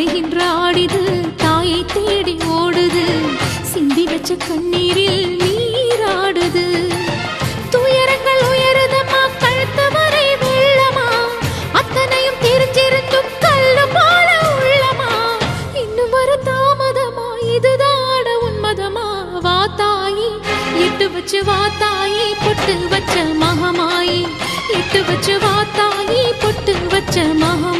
கரைகின்ற ஆடிது தாயை தேடி ஓடுது. சிந்தி வச்ச கண்ணீரில் நீராடுது. துயரங்கள் உயருதமா கழுத்த வரை வெள்ளமா அத்தனையும் தெரிஞ்சிருந்தும் கல்லு போல உள்ளமா இன்னும் வர தாமதமா இதுதாட உன்மதமா? வா தாயி எட்டு வச்சு வா தாயி பொட்டு வச்ச மகமாயி. எட்டு வச்சு வா தாயி பொட்டு வச்ச மகமாயி.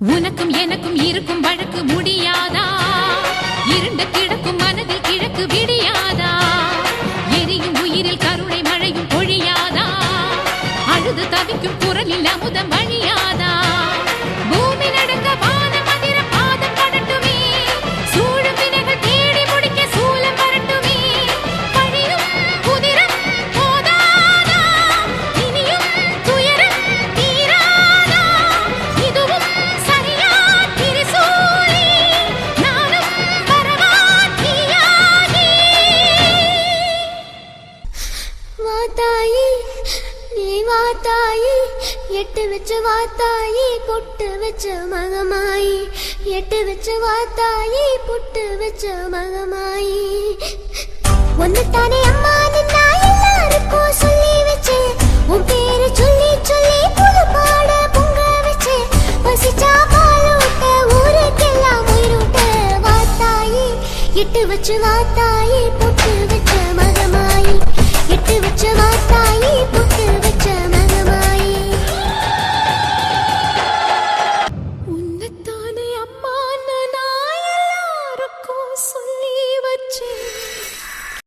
உனக்கும் எனக்கும் இருக்கும் வழக்கு முடியாதா? இருண்ட கிடக்கும் மனதில் கிழக்கு விடியாதா? வாத்தாயி எட்டு வச்சு வாத்தாயி பொட்டு வச்சு மகமாயி. எட்டு வச்சு வாத்தாயி பொட்டு வச்சு மகமாயி. ஒன்று தானே அம்மா நின்னா எல்லாருக்கும் சொல்லி வச்சு. உன் பேரு சொல்லி சொல்லி புது பாட பொங்க வச்சு. பசிச்சா பாலூட்ட ஊருக்கெல்லாம் உயிரூட்ட வாத்தாயி. எட்டு வச்சு வாத்தாயி பொட்டு வச்சு மகமாயி. எட்டு வச்சு வாத்தாயி பொட்டு